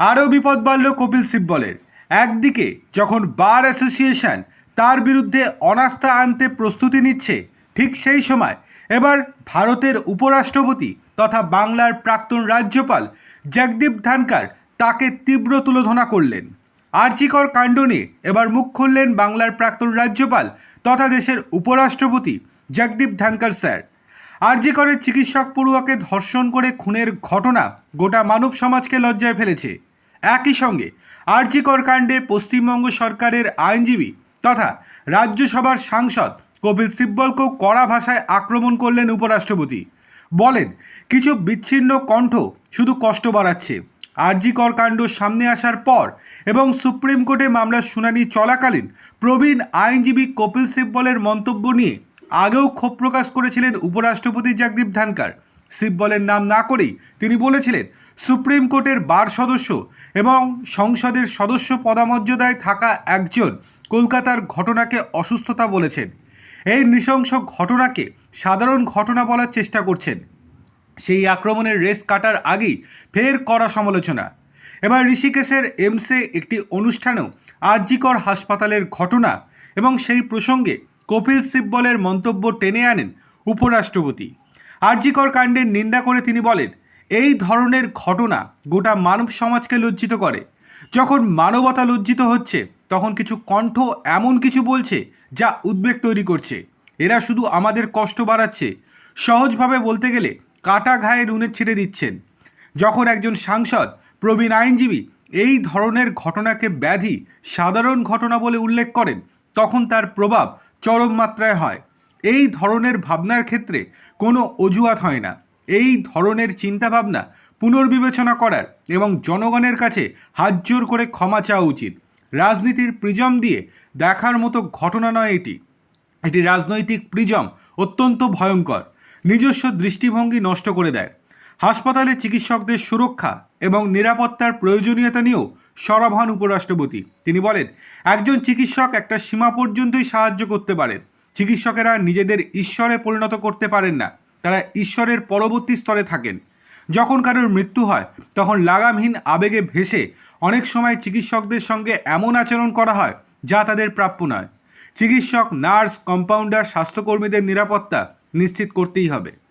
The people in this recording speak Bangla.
আরও বিপদ বাড়ল কপিল সিব্বলের একদিকে, যখন বার অ্যাসোসিয়েশন তার বিরুদ্ধে অনাস্থা আনতে প্রস্তুতি নিচ্ছে, ঠিক সেই সময় এবার ভারতের উপরাষ্ট্রপতি তথা বাংলার প্রাক্তন রাজ্যপাল জগদীপ ধানকার তাকে তীব্র তুলোধনা করলেন। আর্চিকর কাণ্ড নিয়ে এবার মুখ খুললেন বাংলার প্রাক্তন রাজ্যপাল তথা দেশের উপরাষ্ট্রপতি জগদীপ ধানকার স্যার। আরজিকরের চিকিৎসক পড়ুয়াকে ধর্ষণ করে খুনের ঘটনা গোটা মানব সমাজকে লজ্জায় ফেলেছে। একই সঙ্গে আরজিকর কাণ্ডে পশ্চিমবঙ্গ সরকারের আইনজীবী তথা রাজ্যসভার সাংসদ কপিল সিব্বলকেও কড়া ভাষায় আক্রমণ করলেন উপরাষ্ট্রপতি। বলেন, কিছু বিচ্ছিন্ন কণ্ঠ শুধু কষ্ট বাড়াচ্ছে। আরজিকর কাণ্ড সামনে আসার পর এবং সুপ্রিম কোর্টে মামলার শুনানি চলাকালীন প্রবীণ আইনজীবী কপিল সিব্বলের মন্তব্য নিয়ে আগেও ক্ষোভ প্রকাশ করেছিলেন উপরাষ্ট্রপতি জগদীপ ধানকার সিব্বলের নাম না করেই তিনি বলেছিলেন, সুপ্রিম কোর্টের বার সদস্য এবং সংসদের সদস্য পদামর্যাদায় থাকা একজন কলকাতার ঘটনাকে অসুস্থতা বলেছেন। এই নৃশংস ঘটনাকে সাধারণ ঘটনা বলার চেষ্টা করছেন। সেই আক্রমণের রেস কাটার আগেই ফের করা সমালোচনা। এবার ঋষিকেশের এমসে একটি অনুষ্ঠানেও আরজিকর হাসপাতালের ঘটনা এবং সেই প্রসঙ্গে কপিল সিব্বলের মন্তব্য টেনে আনেন উপরাষ্ট্রপতি। আরজিকর কাণ্ডের নিন্দা করে তিনি বলেন, এই ধরনের ঘটনা গোটা মানব সমাজকে লজ্জিত করে। যখন মানবতা লজ্জিত হচ্ছে, তখন কিছু কণ্ঠ এমন কিছু বলছে যা উদ্বেগ তৈরি করছে। এরা শুধু আমাদের কষ্ট বাড়াচ্ছে। সহজভাবে বলতে গেলে কাটা ঘায়ে নুনে ছেড়ে দিচ্ছেন। যখন একজন সাংসদ, প্রবীণ আইনজীবী এই ধরনের ঘটনাকে ব্যাধি, সাধারণ ঘটনা বলে উল্লেখ করেন, তখন তার প্রভাব চরম মাত্রায় হয়। এই ধরনের ভাবনার ক্ষেত্রে কোনো অজুহাত হয় না। এই ধরনের চিন্তাভাবনা পুনর্বিবেচনা করার এবং জনগণের কাছে হাতজোর করে ক্ষমা চাওয়া উচিত। রাজনীতির প্রিজম দিয়ে দেখার মতো ঘটনা নয় এটি। এটি রাজনৈতিক প্রিজম অত্যন্ত ভয়ঙ্কর। নিজস্ব দৃষ্টিভঙ্গি নষ্ট করে দেয়। হাসপাতালে চিকিৎসকদের সুরক্ষা এবং নিরাপত্তার প্রয়োজনীয়তা নিয়েও সরব হন উপরাষ্ট্রপতি। তিনি বলেন, একজন চিকিৎসক একটা সীমা পর্যন্তই সাহায্য করতে পারেন চিকিৎসকেরা নিজেদের ঈশ্বরে পরিণত করতে পারেন না। তারা ঈশ্বরের পরবর্তী স্তরে থাকেন। যখন কারোর মৃত্যু হয়, তখন লাগামহীন আবেগে ভেসে অনেক সময় চিকিৎসকদের সঙ্গে এমন আচরণ করা হয় যা তাদের প্রাপ্য নয়। চিকিৎসক, নার্স, কম্পাউন্ডার, স্বাস্থ্যকর্মীদের নিরাপত্তা নিশ্চিত করতেই হবে।